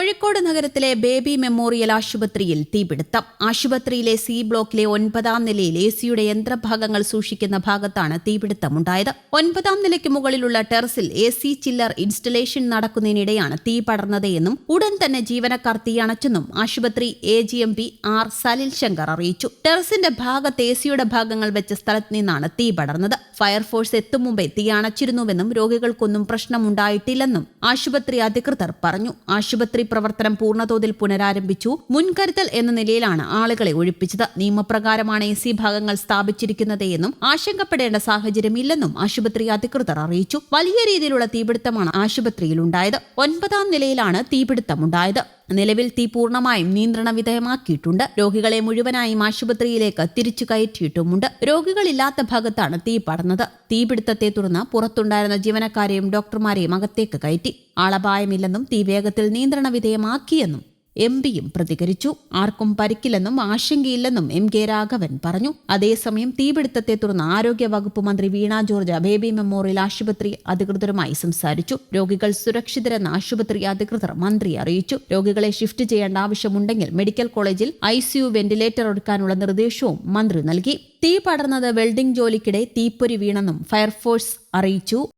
കോഴിക്കോട് നഗരത്തിലെ baby memorial ആശുപത്രിയിൽ തീപിടുത്തം. ആശുപത്രിയിലെ സി ബ്ലോക്കിലെ ഒൻപതാം നിലയിൽ എ സിയുടെ യന്ത്രഭാഗങ്ങൾ സൂക്ഷിക്കുന്ന ഭാഗത്താണ് തീപിടുത്തമുണ്ടായത്. ഒൻപതാം നിലയ്ക്ക് മുകളിലുള്ള ടെറസിൽ എ സി ചില്ലർ ഇൻസ്റ്റലേഷൻ നടക്കുന്നതിനിടെയാണ് തീ പടർന്നത് എന്നും ഉടൻ തന്നെ ജീവനക്കാർ തീയണച്ചെന്നും ആശുപത്രി A G M P R Salil Shankar അറിയിച്ചു. ടെറസിന്റെ ഭാഗത്ത് എ സിയുടെ ഭാഗങ്ങൾ വെച്ച സ്ഥലത്ത് നിന്നാണ് തീ പടർന്നത്. ഫയർഫോഴ്സ് എത്തും മുമ്പേ തീ അണച്ചിരുന്നുവെന്നും രോഗികൾക്കൊന്നും പ്രശ്നമുണ്ടായിട്ടില്ലെന്നും ആശുപത്രി അധികൃതർ പറഞ്ഞു. ആശുപത്രി പ്രവർത്തനം പൂർണതോതിൽ പുനരാരംഭിച്ചു. മുൻകരുതൽ എന്ന നിലയിലാണ് ആളുകളെ ഒഴിപ്പിച്ചത്. നിയമപ്രകാരമാണ് എ സി ഭാഗങ്ങൾ സ്ഥാപിച്ചിരിക്കുന്നതെന്നും ആശങ്കപ്പെടേണ്ട സാഹചര്യമില്ലെന്നും ആശുപത്രി അധികൃതർ അറിയിച്ചു. വലിയ രീതിയിലുള്ള തീപിടുത്തമാണ് ആശുപത്രിയിലുണ്ടായത് ഒൻപതാം നിലയിലാണ് തീപിടുത്തമുണ്ടായത്. നിലവിൽ തീ പൂർണമായും നിയന്ത്രണ വിധേയമാക്കിയിട്ടുണ്ട്. രോഗികളെ മുഴുവനായും ആശുപത്രിയിലേക്ക് തിരിച്ചു കയറ്റിയിട്ടുമുണ്ട്. രോഗികളില്ലാത്ത ഭാഗത്താണ് തീ പടർന്നത്. തീപിടുത്തത്തെ തുടർന്ന് പുറത്തുണ്ടായിരുന്ന ജീവനക്കാരെയും ഡോക്ടർമാരെയും അകത്തേക്ക് കയറ്റി. ആളപായമില്ലെന്നും തീ വേഗത്തിൽ നിയന്ത്രണ വിധേയമാക്കിയെന്നും എം പിയും പ്രതികരിച്ചു. ആർക്കും പരിക്കില്ലെന്നും ആശങ്കയില്ലെന്നും എം കെ രാഘവൻ പറഞ്ഞു. അതേസമയം തീപിടുത്തത്തെ തുടർന്ന് ആരോഗ്യ വകുപ്പ് മന്ത്രി വീണ ജോർജ് ബേബി മെമ്മോറിയൽ ആശുപത്രി അധികൃതരുമായി സംസാരിച്ചു. രോഗികൾ സുരക്ഷിതരെന്ന് ആശുപത്രി അധികൃതർ മന്ത്രി അറിയിച്ചു. രോഗികളെ ഷിഫ്റ്റ് ചെയ്യേണ്ട ആവശ്യമുണ്ടെങ്കിൽ മെഡിക്കൽ കോളേജിൽ ഐസിയു വെന്റിലേറ്റർ എടുക്കാനുള്ള നിർദ്ദേശവും മന്ത്രി നൽകി. തീ പടർന്നത് വെൽഡിംഗ് ജോലിക്കിടെ തീപ്പൊരി വീണെന്നും ഫയർഫോഴ്സ് അറിയിച്ചു.